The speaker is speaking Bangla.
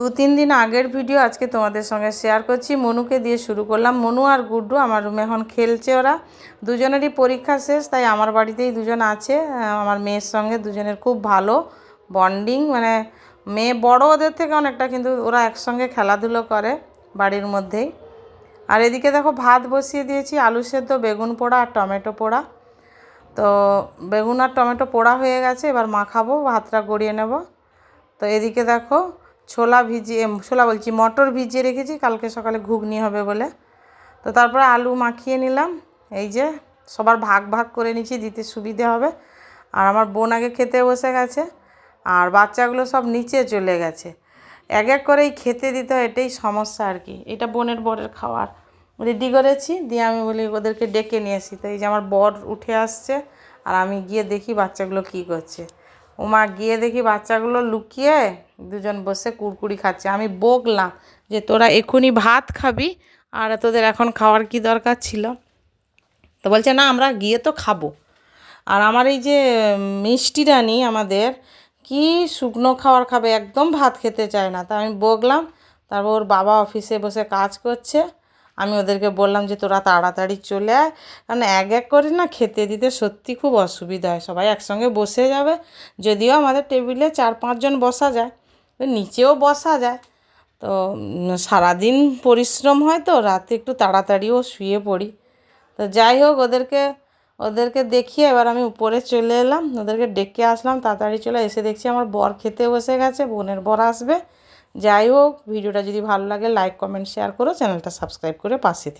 দু তিন দিন আগের ভিডিও আজকে তোমাদের সঙ্গে শেয়ার করছি। মনুকে দিয়ে শুরু করলাম। মনু আর গুড্ডু আমার রুমে এখন খেলছে ওরা। দুজনেরই পরীক্ষা শেষ, তাই আমার বাড়িতেই দুজন আছে। আমার মেয়ের সঙ্গে দুজনের খুব ভালো বন্ডিং মানে মেয়ে বড় ওদের থেকে অনেকটা, কিন্তু ওরা একসঙ্গে খেলাধুলো করে বাড়ির মধ্যেই। আর এদিকে দেখো ভাত বসিয়ে দিয়েছি, আলু সেদ্ধ, বেগুন পোড়া আর টমেটো পোড়া। তো বেগুন আর টমেটো পোড়া হয়ে গেছে, এবার মাখাবো, ভাতটা গড়িয়ে নেব। তো এদিকে দেখো ছোলা ভিজিয়ে ছোলা বলছি, মটর ভিজিয়ে রেখেছি, কালকে সকালে ঘুগনি হবে বলে। তো তারপরে আলু মাখিয়ে নিলাম, এই যে সবার ভাগ ভাগ করে নিচ্ছি, দিতে সুবিধে হবে। আর আমার বোন আগে খেতে বসে গেছে, আর বাচ্চাগুলো সব নিচে চলে গেছে। এক এক করেই খেতে দিতে হয়, এটাই সমস্যা আর কি। এটা বোনের বরের খাওয়ার। রেডি করেছি, দিয়ে আমি বলি ওদেরকে ডেকে নিয়ে আসি। তো এই যে আমার বর উঠে আসছে, আর আমি গিয়ে দেখি বাচ্চাগুলো কী করছে। ওমা গিয়ে দেখি বাচ্চাগুলো লুকিয়ে দুজন বসে কুরকুরি খাচ্ছে। আমি বকলাম যে, তোরা এখনই ভাত খাবি আর তোদের এখন খাওয়ার কি দরকার ছিল? তো বলছে, না, আমরা গিয়ে তো খাব। আর আমার এই যে মিষ্টি রানি আমাদের কি শুকনো খাবার খাবে, একদম ভাত খেতে চায় না। তা আমি বকলাম, তারপর ওর বাবা অফিসে বসে কাজ করছে। আমি ওদেরকে বললাম যে, তোরা তাড়াতাড়ি চলে আয়। কারণ এক এক করে না খেতে দিতে সত্যি খুব অসুবিধা হয়। সবাই একসঙ্গে বসে যাবে। যদিও আমাদের টেবিলে চার পাঁচজন বসা যায় নিচেও বসা যায়। তো সারাদিন পরিশ্রম হয় তো, রাতে একটু তাড়াতাড়িও শুয়ে পড়ি। তো যাই হোক, ওদেরকে ওদেরকে দেখিয়ে এবার আমি উপরে চলে এলাম। ওদেরকে ডেকে আসলাম। তাড়াতাড়ি চলে এসে দেখছি আমার বর খেতে বসে গেছে, বোনের বর আসবে। যাই হোক, ভিডিওটা যদি ভালো লাগে লাইক কমেন্ট শেয়ার করো চ্যানেলটা সাবস্ক্রাইব করে পাশে থেকে।